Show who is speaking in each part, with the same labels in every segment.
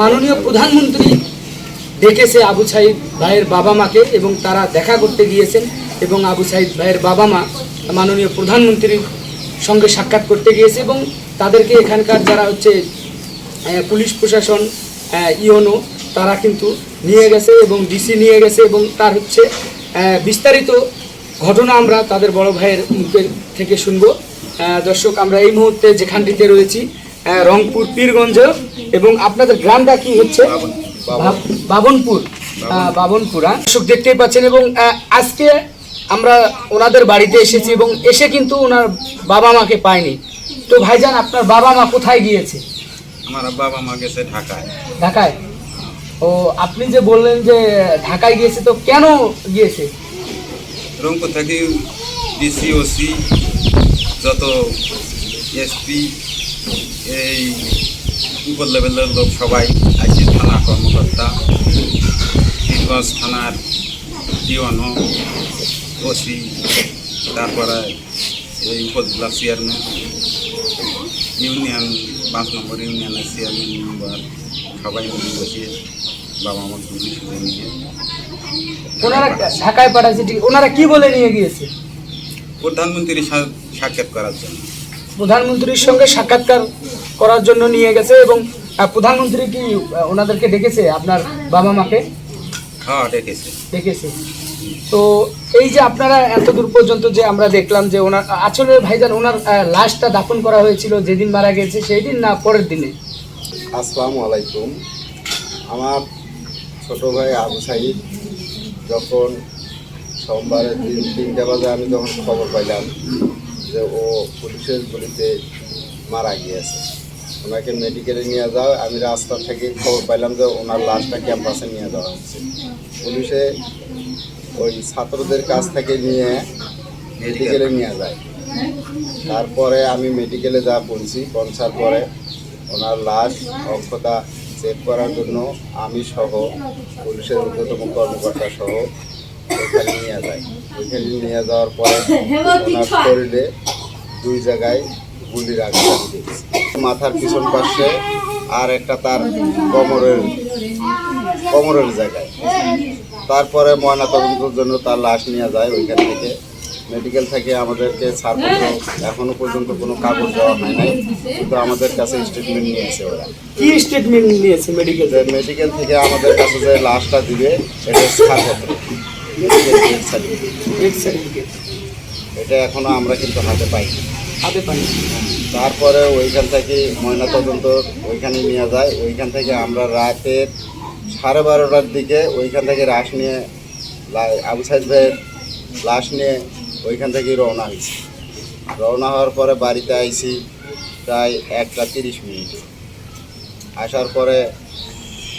Speaker 1: মাননীয় প্রধানমন্ত্রী ডেকেছে আবু সাহিদ ভাইয়ের বাবা মাকে এবং তারা দেখা করতে গিয়েছেন এবং আবু সাহিদ ভাইয়ের বাবা মা মাননীয় প্রধানমন্ত্রীর সঙ্গে সাক্ষাৎ করতে গিয়েছে এবং তাদেরকে এখানকার যারা হচ্ছে পুলিশ প্রশাসন ইওনো, তারা কিন্তু নিয়ে গেছে এবং ডিসি নিয়ে গেছে এবং তার হচ্ছে বিস্তারিত ঘটনা আমরা তাদের বড় ভাইয়ের মুখের থেকে শুনব। দর্শক, আমরা এই মুহূর্তে যেখানটিতে রয়েছি রংপুর পীরগঞ্জ এবং আপনাদের গ্রামটা কি হচ্ছে? বাবনপুর। বাবনপুরা বাবনপুর হ্যাঁ? দর্শক দেখতেই পাচ্ছেন এবং আজকে আমরা ওনাদের বাড়িতে এসেছি এবং এসে কিন্তু ওনার বাবা মাকে পাইনি। তো ভাইজান আপনার বাবা মা কোথায় গিয়েছে?
Speaker 2: আমার বাবা মা গেছে ঢাকায়।
Speaker 1: ঢাকায়? ও আপনি যে বললেন যে ঢাকায় গিয়েছে তো কেন গিয়েছে?
Speaker 2: রংপুর থেকে ডিসি ওসি যত এসপি এই উপর লেভেলের লোক সবাই আইসি থানা কর্মকর্তা পীরগঞ্জ থানার ডিওনো ওসি তারপরে এই উপজেলা চেয়ারম্যান ইউনিয়ন পাঁচ নম্বর ইউনিয়নের চেয়ারম্যান মেম্বার সবাই মিলে বসে বাবা মা তুলি শুনে নিয়ে
Speaker 1: ওনারা ঢাকায় পাঠাচ্ছে ওনারা কি বলে নিয়ে গিয়েছে?
Speaker 2: প্রধানমন্ত্রীর সাক্ষাৎ করার জন্য।
Speaker 1: প্রধানমন্ত্রীর সঙ্গে সাক্ষাৎকার করার জন্য নিয়ে গেছে এবং প্রধানমন্ত্রী কি ওনাদেরকে ডেকেছে আপনার বাবা মাকে?
Speaker 2: হ্যাঁ ডেকেছে।
Speaker 1: ডেকেছে। তো এই যে আপনারা এত দূর পর্যন্ত যে আমরা দেখলাম যে ওনার আসলে ভাইজান ওনার লাশটা দাফন করা হয়েছিল যেদিন মারা গেছে সেই দিন না পরের দিনে?
Speaker 3: আসসালামু আলাইকুম। আমার ছোট ভাই আবু সাইদ যখন সোমবারের দিন তিনটে বাজে আমি যখন খবর পাইলাম। যে ও পুলিশের গুলিতে মারা গিয়েছে। ওনাকে মেডিকেলে নিয়ে যাও আমি রাস্তা থেকে খবর পাইলাম যে ওনার লাশটা ক্যাম্পাসে নিয়ে যাওয়া হচ্ছে পুলিশে ওই ছাত্রদের কাছ থেকে নিয়ে মেডিকেলে নিয়ে যায়। তারপরে আমি মেডিকেলে যা পৌঁছি পৌঁছার পরে ওনার লাশ অক্ষতা চেক করার জন্য আমি সহ পুলিশের ঊর্ধ্বতম কর্মকর্তা সহ ওইখানে নিয়ে ওইখানে নিয়ে যাওয়ার পরে ওনার শরীরে দুই জায়গায় গুলির আঘাত আমি মাথার পিছন পাশে আর একটা তার কোমরের কোমরের জায়গায়। তারপরে ময়নাতদন্তের জন্য তার লাশ নিয়ে যায় ওইখান থেকে। মেডিকেল থেকে আমাদেরকে ছাড়পত্র এখনও পর্যন্ত কোনো কাগজ দেওয়া হয় নাই। কিন্তু আমাদের কাছে স্টেটমেন্ট নিয়েছে ওরা।
Speaker 1: কি স্টেটমেন্ট নিয়েছে মেডিকেল
Speaker 3: মেডিকেল থেকে আমাদের কাছে যে লাশটা দিবে এটা ছাড়পত্র এটা এখনও আমরা কিন্তু হাতে পাইনি।
Speaker 1: হাতে পানি
Speaker 3: তারপরে ওইখান থেকে ময়নাতদন্ত ওইখানে নিয়ে যায়। ওইখান থেকে আমরা রাতের সাড়ে বারোটার দিকে ওইখান থেকে লাশ নিয়ে আবু সাইদ ভাইয়ের লাশ নিয়ে ওইখান থেকে রওনা হয়েছি। রওনা হওয়ার পরে বাড়িতে আইছি প্রায় একটা তিরিশ মিনিট। আসার পরে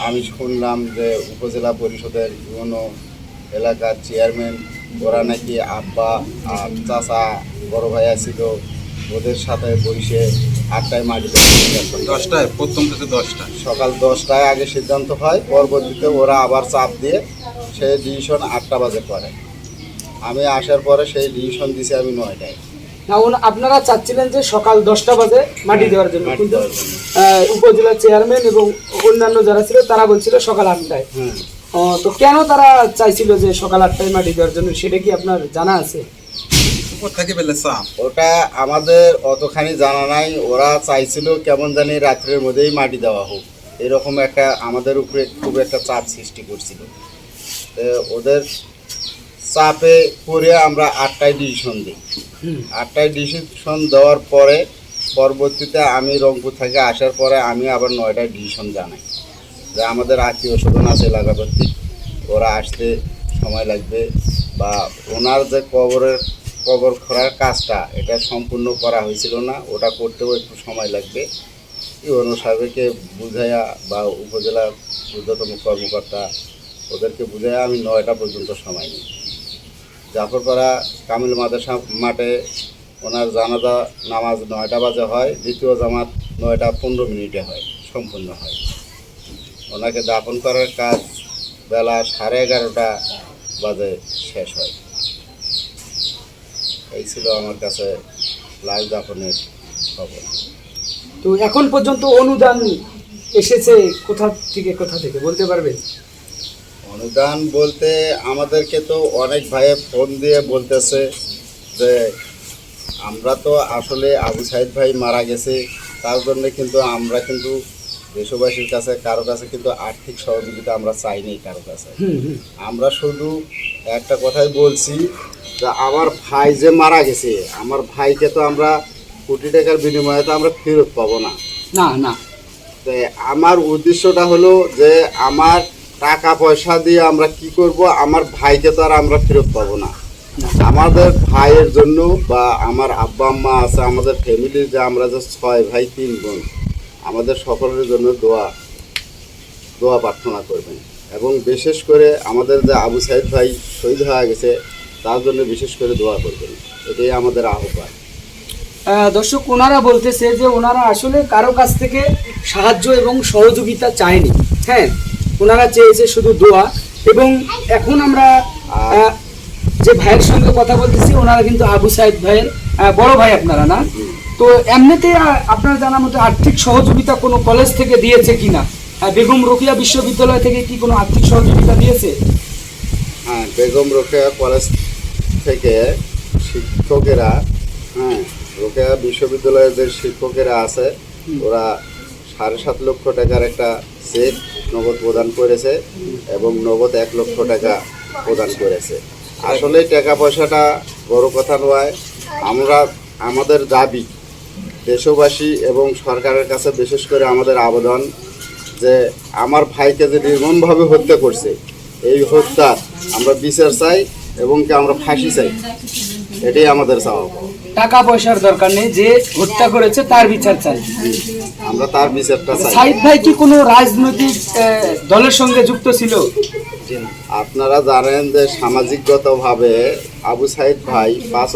Speaker 3: আমি শুনলাম যে উপজেলা পরিষদের ইউনো এলাকার চেয়ারম্যান ওরা নাকি আব্বা আর চাচা বড় ভাই ছিল ওদের সাথে বসে আটটায় মাটি
Speaker 2: দশটায়? প্রথম থেকে দশটায়
Speaker 3: সকাল দশটায় আগে সিদ্ধান্ত হয় পরবর্তীতে ওরা আবার চাপ দিয়ে সেই ডিসিশন আটটা বাজে করে। আমি আসার পরে সেই ডিসিশন দিছি আমি নয়টায়।
Speaker 1: না আপনারা চাচ্ছিলেন যে সকাল দশটা বাজে মাটি দেওয়ার জন্য
Speaker 3: মাটি
Speaker 1: কিন্তু
Speaker 3: দেওয়ার জন্য।
Speaker 1: আহ, উপজেলা চেয়ারম্যান এবং অন্যান্য যারা ছিল তারা বলছিল সকাল আটটায়।
Speaker 3: হুম
Speaker 1: ও, তো কেন তারা চাইছিল যে সকাল আটটায় মাটি দেওয়ার জন্য? সেটা কি আপনার জানা আছে?
Speaker 3: ওটা আমাদের অতখানি জানা নাই। ওরা চাইছিল কেমন জানি রাত্রের মধ্যেই মাটি দেওয়া হোক। এরকম একটা আমাদের উপরে খুব একটা চাপ সৃষ্টি করছিল। তো ওদের চাপে পড়ে আমরা আটটায় ডিসিশন দিই। আটটায় ডিসিশন দেওয়ার পরে পরবর্তীতে আমি রংপুর থেকে আসার পরে আমি আবার নয়টায় ডিসিশন জানাই। যে আমাদের আত্মীয় স্বজন আছে এলাকাবর্তী ওরা আসতে সময় লাগবে বা ওনার যে কবরের, কবর খোঁড়ার কাজটা, এটা সম্পূর্ণ করা হয়েছিল না, ওটা করতেও একটু সময় লাগবে। ইউনো সাহেবকে বুঝাইয়া বা উপজেলা ঊর্ধ্বতম কর্মকর্তা ওদেরকে বুঝাইয়া আমি নয়টা পর্যন্ত সময় নিই। জাফরপাড়া কামিল মাদ্রাসা মাঠে ওনার জানাজা নামাজ নয়টা বাজে হয়, দ্বিতীয় জামাত নয়টা পনেরো মিনিটে হয়, সম্পূর্ণ হয়। ওনাকে দাফন করার কাজ বেলা সাড়ে এগারোটা বাজে শেষ হয়। এই ছিল আমার কাছে লাশ দাফনের খবর।
Speaker 1: তো এখন পর্যন্ত অনুদান এসেছে কোথা থেকে কোথা থেকে বলতে পারবেন?
Speaker 3: অনুদান বলতে আমাদেরকে তো অনেক ভাইয়ে ফোন দিয়ে বলতেছে যে আমরা তো আসলে আবু সাইদ ভাই মারা গেছে তার জন্য কিন্তু আমরা কিন্তু দেশবাসীর কাছে কারও কাছে কিন্তু আর্থিক সহযোগিতা আমরা চাইনি কারও কাছে। আমরা শুধু একটা কথাই বলছি যে আমার ভাই যে মারা গেছে আমার ভাইকে তো আমরা কোটি টাকার বিনিময়ে তো আমরা ফেরত পাবো না।
Speaker 1: না না।
Speaker 3: তো আমার উদ্দেশ্যটা হলো যে আমার টাকা পয়সা দিয়ে আমরা কি করব আমার ভাইকে তো আর আমরা ফেরত পাবো না।
Speaker 1: না।
Speaker 3: আমাদের ভাইয়ের জন্য বা আমার আব্বা আম্মা আছে আমাদের ফ্যামিলির যে আমরা যে ছয় ভাই তিন বোন আমাদের সকলের জন্য দোয়া দোয়া প্রার্থনা করবেন। এবং বিশেষ করে আমাদের যে আবু সাইদ ভাই শহীদ হয়ে গেছে তার জন্য বিশেষ করে দোয়া করবেন। এটাই আমাদের আহ্বান।
Speaker 1: আহ, দর্শক ওনারা বলতেছে যে ওনারা আসলে কারও কাছ থেকে সাহায্য এবং সহযোগিতা চায়নি। হ্যাঁ ওনারা চেয়েছে শুধু দোয়া। এবং এখন আমরা যে ভাইয়ের সঙ্গে কথা বলতেছি ওনারা কিন্তু আবু সাইদ ভাইয়ের বড় ভাই আপনারা না? তো এমনিতে আপনার জানার মতো আর্থিক সহযোগিতা কোনো কলেজ থেকে দিয়েছে কিনা? আহ, বেগম রোকিয়া বিশ্ববিদ্যালয় থেকে কি কোনো আর্থিক সহযোগিতা দিয়েছে?
Speaker 3: হ্যাঁ বেগম রোকেয়া কলেজ থেকে শিক্ষকেরা হ্যাঁ রোকেয়া বিশ্ববিদ্যালয়ের যে শিক্ষকেরা আছে ওরা সাড়ে সাত লক্ষ টাকার একটা চেক নগদ প্রদান করেছে এবং নগদ এক লক্ষ টাকা প্রদান করেছে। আসলে টাকা পয়সাটা বড় কথা নয়। আমরা আমাদের দাবি দেশবাসী এবং সরকারের কাছে বিশেষ করে আমাদের আবেদন যে আমার ভাইকে যে নির্মমভাবে হত্যা করছে এই হত্যা আমরা বিচার চাই এবং কি আমরা ফাঁসি চাই এটাই আমাদের চাওয়া
Speaker 1: টাকা পয়সার দরকার নেই যে হত্যা করেছে তার বিচার চাই।
Speaker 3: আমরা তার বিচারটা চাই।
Speaker 1: সাইদ ভাই কি কোনো রাজনৈতিক দলের সঙ্গে যুক্ত ছিল?
Speaker 3: আপনারা জানেন যে সামাজিকগতভাবে আবু সাইদ ভাই পাঁচ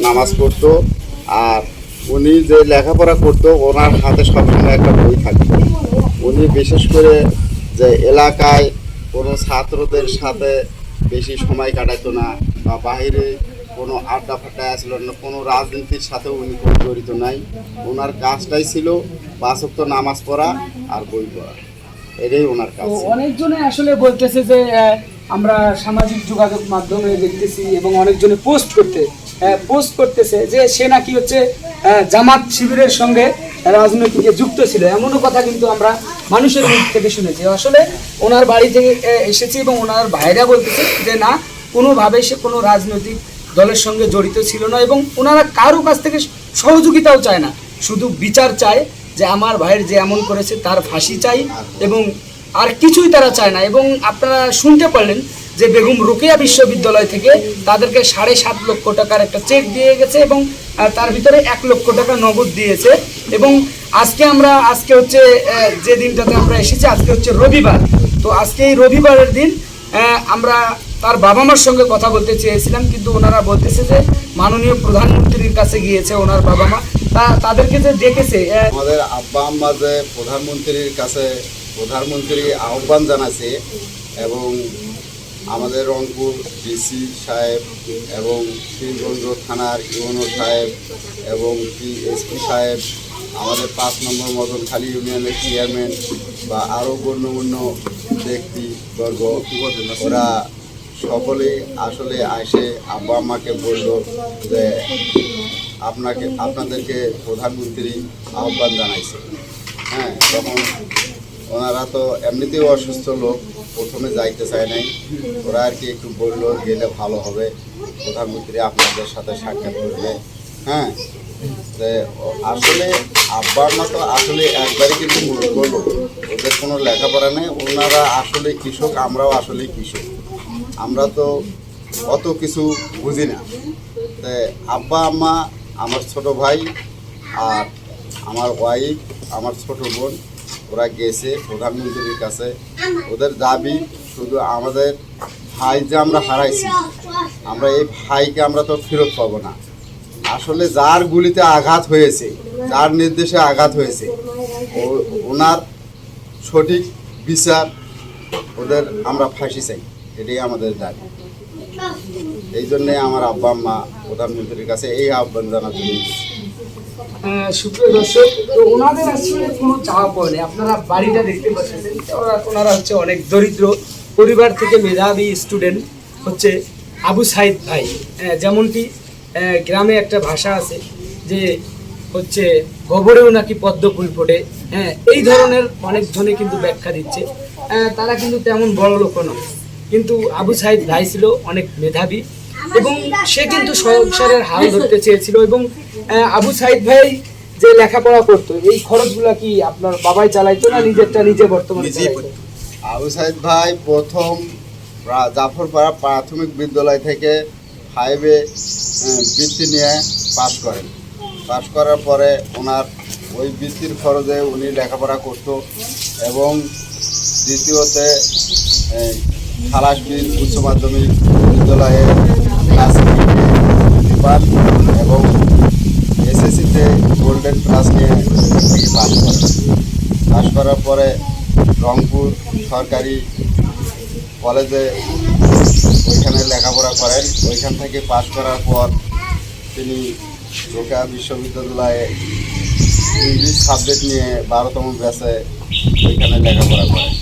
Speaker 3: নামাজ পড়তো আর উনি যে লেখাপড়া করতো ওনার হাতে সবসময় একটা বই থাকতো। উনি বিশেষ করে যে এলাকায় কোনো ছাত্রদের সাথে বেশি সময় কাটাতো না বা বাইরে কোনো আড্ডা ফাড্ডা আসলো না কোনো রাজনীতির সাথে উনি কোনো জড়িত নাই। ওনার কাজটাই ছিল ওয়াক্ত নামাজ পড়া আর বই পড়া। এটাই ওনার কাজ
Speaker 1: অনেকজনে আসলে বলতেছে যে আমরা সামাজিক যোগাযোগ মাধ্যমে দেখতেছি এবং অনেকজনে পোস্ট করতে পোস্ট করতেছে যে সে নাকি হচ্ছে জামাত শিবিরের সঙ্গে রাজনৈতিকে যুক্ত ছিল। এমনও কথা কিন্তু আমরা মানুষের মুখ থেকে শুনেছি। আসলে ওনার বাড়ি থেকে এসেছি এবং ওনার ভাইরা বলতেছে যে না, কোনোভাবে সে কোনো রাজনৈতিক দলের সঙ্গে জড়িত ছিল না এবং ওনারা কারও কাছ থেকে সহযোগিতাও চায় না। শুধু বিচার চায় যে আমার ভাইয়ের যে এমন করেছে তার ফাঁসি চাই এবং আর কিছুই তারা চায় না। এবং আপনারা শুনতে পারলেন যে বেগম রোকেয়া বিশ্ববিদ্যালয় থেকে তাদেরকে সাড়ে সাত লক্ষ টাকার একটা চেক দিয়ে গেছে এবং তার ভিতরে এক লক্ষ টাকা নগদ দিয়েছে এবং আজকে আমরা, আজকে হচ্ছে যে দিনটাতে আমরা এসেছি, আজকে হচ্ছে রবিবার। তো আজকে এই রবিবারের দিন আমরা তার বাবা মার সঙ্গে কথা বলতে চেয়েছিলাম, কিন্তু ওনারা বলতেছে যে মাননীয় প্রধানমন্ত্রীর কাছে গিয়েছে ওনার বাবা মা তা তাদেরকে যে ডেকেছে
Speaker 3: আমাদের আব্বা, আম্মা যে প্রধানমন্ত্রীর কাছে প্রধানমন্ত্রী আহ্বান জানাছে এবং আমাদের রংপুর ডিসি সাহেব এবং শ্রীগঞ্জ থানার ইউনো সাহেব এবং এসপি সাহেব, আমাদের পাঁচ নম্বর মদনখালী ইউনিয়নের চেয়ারম্যান বা আরও গণ্যমান্য ব্যক্তিবর্গ ওরা সকলেই আসলে আসে আব্বা আম্মাকে বলল যে আপনাকে, আপনাদেরকে প্রধানমন্ত্রী আহ্বান জানাইছে। হ্যাঁ তখন ওনারা তো এমনিতেও অসুস্থ লোক, প্রথমে যাইতে চায় নাই। ওরা আর কি একটু বলল, গেলে ভালো হবে। প্রধানমন্ত্রী আপনাদের সাথে সাক্ষাৎ করবে। হ্যাঁ? আসলে আব্বার মা তো আসলে একবারই কিন্তু মূর্খ লোক ওদের কোনো লেখাপড়া নেই। ওনারা আসলে কৃষক, আমরাও আসলে কৃষক। আমরা তো অত কিছু বুঝি না। আব্বা, আম্মা, আমার ছোট ভাই আর আমার ওয়াইফ, আমার ছোট বোন ওরা গেছে প্রধানমন্ত্রীর কাছে। ওদের দাবি শুধু আমাদের ভাই যে আমরা হারাইছি। আমরা এই ভাইকে আমরা তো ফেরত পাবো না। আসলে যার গুলিতে আঘাত হয়েছে যার নির্দেশে আঘাত হয়েছে ওনার সঠিক বিচার ওদের আমরা ফাঁসি চাই। এটাই আমাদের দাবি। এই জন্যে আমার আব্বা আম্মা প্রধানমন্ত্রীর কাছে এই আহ্বান।
Speaker 1: আহ, সুপ্রিয় দর্শক, তো ওনাদের আসলে কোনো চাওয়া নেই। আপনারা বাড়িটা দেখতে পাচ্ছেন। ওনারা হচ্ছে অনেক দরিদ্র পরিবার থেকে মেধাবী স্টুডেন্ট হচ্ছে আবু সাইদ ভাই। যেমনটি গ্রামে একটা ভাষা আছে যে হচ্ছে, গোবরেও নাকি পদ্ম ফুল ফোটে। হ্যাঁ এই ধরনের অনেকজনে কিন্তু ব্যাখ্যা দিচ্ছে। তারা কিন্তু তেমন বড় লোক নয়। কিন্তু আবু সাইদ ভাই ছিল অনেক মেধাবী। এবং সে কিন্তু সংসারের হাল ধরতে চেয়েছিল এবং আবু সাইদ ভাই যে লেখাপড়া করতো এই খরচগুলা কি আপনার বাবাই চালাইতো না নিজেরটা নিজে বর্তমানে
Speaker 3: আবু সাইদ ভাই প্রথম জাফরপাড়া প্রাথমিক বিদ্যালয় থেকে ফাইভে বৃত্তি নিয়ে পাশ করেন। পাশ করার পরে ওনার ওই বৃত্তির খরচে উনি লেখাপড়া করত এবং দ্বিতীয়তে এই, খালাসবিল উচ্চ মাধ্যমিক বিদ্যালয়ে পান এবং এসএসসিতে গোল্ডেন প্লাস নিয়ে থেকে পাস করেন পাস করার পরে রংপুর সরকারি কলেজে ওইখানে লেখাপড়া করেন। ওইখান থেকে পাশ করার পর তিনি ঢাকা বিশ্ববিদ্যালয়ে ইংলিশ সাবজেক্ট নিয়ে বারোতম ব্যাচে ওইখানে লেখাপড়া করেন।